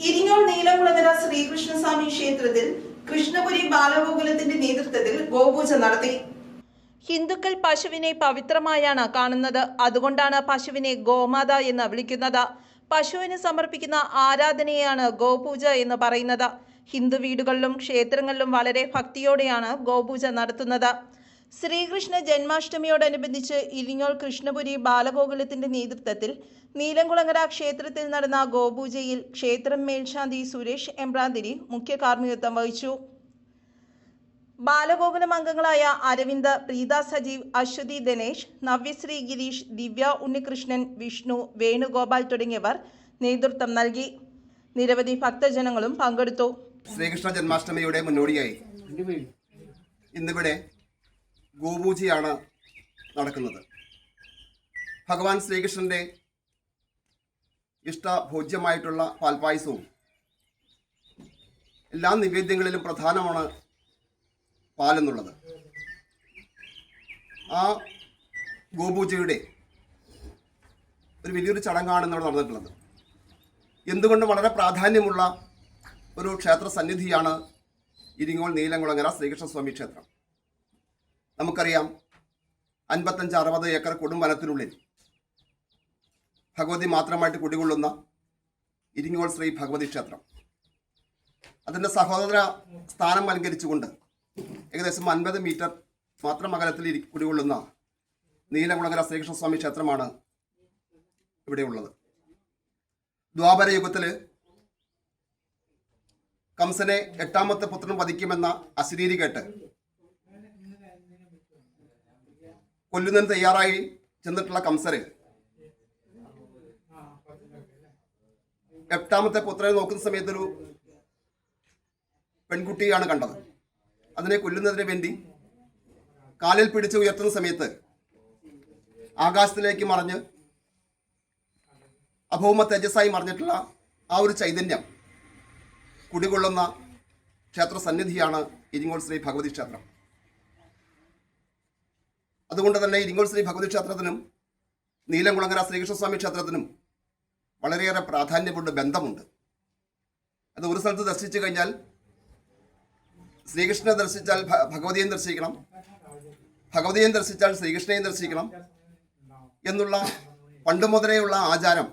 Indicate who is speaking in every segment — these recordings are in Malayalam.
Speaker 1: ഇരിങ്ങോൾ നീലകുളങ്ങര ശ്രീകൃഷ്ണസ്വാമി ക്ഷേത്രത്തിൽ കൃഷ്ണപുരി ബാലഗോകുലത്തിന്റെ നേതൃത്വത്തിൽ ഗോപൂജ നടത്തി. ഹിന്ദുക്കൾ പശുവിനെ പവിത്രമായാണ് കാണുന്നത്. അതുകൊണ്ടാണ് പശുവിനെ ഗോമാത എന്ന് വിളിക്കുന്നത്. പശുവിന് സമർപ്പിക്കുന്ന ആരാധനയാണ് ഗോപൂജ എന്ന് പറയുന്നത്. ഹിന്ദു വീടുകളിലും ക്ഷേത്രങ്ങളിലും വളരെ ഭക്തിയോടെയാണ് ഗോപൂജ നടത്തുന്നത്. ശ്രീകൃഷ്ണ ജന്മാഷ്ടമിയോടനുബന്ധിച്ച് ഇരിങ്ങോൾ കൃഷ്ണപുരി ബാലഗോകുലത്തിന്റെ നേതൃത്വത്തിൽ നീലംകുളങ്ങര ക്ഷേത്രത്തിൽ നടന്ന ഗോപൂജയിൽ ക്ഷേത്രം മേൽശാന്തി സുരേഷ് എംബ്രാന്തിരി മുഖ്യ കാർമ്മികത്വം വഹിച്ചു. ബാലഗോകുലം അംഗങ്ങളായ അരവിന്ദ് പ്രീത സജീവ് അശ്വതി ദിനേശ് നവ്യശ്രീ ഗിരീഷ് ദിവ്യ ഉണ്ണികൃഷ്ണൻ വിഷ്ണു വേണുഗോപാൽ തുടങ്ങിയവർ നേതൃത്വം നൽകി. നിരവധി ഭക്തജനങ്ങളും പങ്കെടുത്തു.
Speaker 2: ശ്രീകൃഷ്ണ ജന്മാഷ്ടമിയുടെ മുന്നോടിയായി. ഇന്നിവിടെ ഗോപൂജയാണ് നടക്കുന്നത്. ഭഗവാൻ ശ്രീകൃഷ്ണന്റെ ഇഷ്ടഭോജ്യമായിട്ടുള്ള പാൽപായസവും എല്ലാ നിവേദ്യങ്ങളിലും പ്രധാനമാണ് പാലെന്നുള്ളത്. ആ ഗോപൂജയുടെ ഒരു വലിയൊരു ചടങ്ങാണ് ഇന്നിവിടെ നടന്നിട്ടുള്ളത്. എന്തുകൊണ്ടും വളരെ പ്രാധാന്യമുള്ള ഒരു ക്ഷേത്ര സന്നിധിയാണ് ഇരിങ്ങോൾ നീലങ്കുളങ്ങര ശ്രീകൃഷ്ണസ്വാമി ക്ഷേത്രം. നമുക്കറിയാം അൻപത്തഞ്ച് അറുപത് ഏക്കർ കൊടുംവനത്തിനുള്ളിൽ ഭഗവതി മാത്രമായിട്ട് കുടികൊള്ളുന്ന ഇരിങ്ങോൾ ശ്രീ ഭഗവതി ക്ഷേത്രം. അതിന്റെ സഹോദര സ്ഥാനം അലങ്കരിച്ചുകൊണ്ട് ഏകദേശം അൻപത് മീറ്റർ മാത്രം അകലത്തിൽ കുടികൊള്ളുന്ന നീലകുളങ്ങര ശ്രീകൃഷ്ണസ്വാമി ക്ഷേത്രമാണ് ഇവിടെയുള്ളത് ദ്വാപര യുഗത്തിൽ കംസനെ എട്ടാമത്തെ പുത്രൻ വധിക്കുമെന്ന അശരീരി കേട്ട് കൊല്ലുന്നതിന് തയ്യാറായി ചെന്നിട്ടുള്ള കംസരെ. എട്ടാമത്തെ പുത്രനെ നോക്കുന്ന സമയത്തൊരു പെൺകുട്ടിയാണ് കണ്ടത്. അതിനെ കൊല്ലുന്നതിന് വേണ്ടി കാലിൽ പിടിച്ച് ഉയർത്തുന്ന സമയത്ത് ആകാശത്തിലേക്ക് മറിഞ്ഞ് അഭൗമ തേജസ്സായി മറിഞ്ഞിട്ടുള്ള ആ ഒരു ചൈതന്യം കുടികൊള്ളുന്ന ക്ഷേത്ര സന്നിധിയാണ് ഇരിങ്ങോൾ ശ്രീ ഭഗവതി ക്ഷേത്രം. അതുകൊണ്ട് തന്നെ ഇരിങ്ങോൾ ശ്രീ ഭഗവതി ക്ഷേത്രത്തിനും നീലംകുളങ്ങര ശ്രീകൃഷ്ണസ്വാമി ക്ഷേത്രത്തിനും വളരെയേറെ പ്രാധാന്യമുണ്ട് ബന്ധമുണ്ട്. അത് ഒരു സ്ഥലത്ത് ദർശിച്ചു കഴിഞ്ഞാൽ ശ്രീകൃഷ്ണനെ ദർശിച്ചാൽ ഭഗവതിയെയും ദർശിക്കണം ഭഗവതിയെയും ദർശിച്ചാൽ ശ്രീകൃഷ്ണനെയും ദർശിക്കണം എന്നുള്ള പണ്ട് മുതലേയുള്ള ആചാരം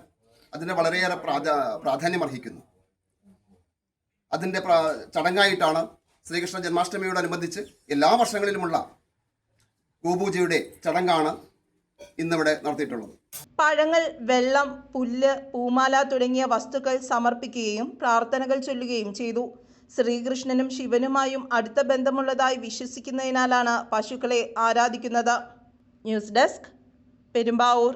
Speaker 2: അതിന് വളരെയേറെ പ്രാധാ പ്രാധാന്യം അർഹിക്കുന്നു അതിന്റെ ചടങ്ങായിട്ടാണ് ശ്രീകൃഷ്ണ ജന്മാഷ്ടമിയോടനുബന്ധിച്ച് എല്ലാ വർഷങ്ങളിലുമുള്ള ഗോപൂജയുടെ ചടങ്ങാണ് ഇന്നിവിടെ നടത്തിയിട്ടുള്ളത്.
Speaker 1: പഴങ്ങൾ വെള്ളം പുല്ല് പൂമാല തുടങ്ങിയ വസ്തുക്കൾ സമർപ്പിക്കുകയും പ്രാർത്ഥനകൾ ചൊല്ലുകയും ചെയ്തു. ശ്രീകൃഷ്ണനും ശിവനുമായും അടുത്ത ബന്ധമുള്ളതായി വിശ്വസിക്കുന്നതിനാലാണ് പശുക്കളെ ആരാധിക്കുന്നത്. News desk Perumbavoor.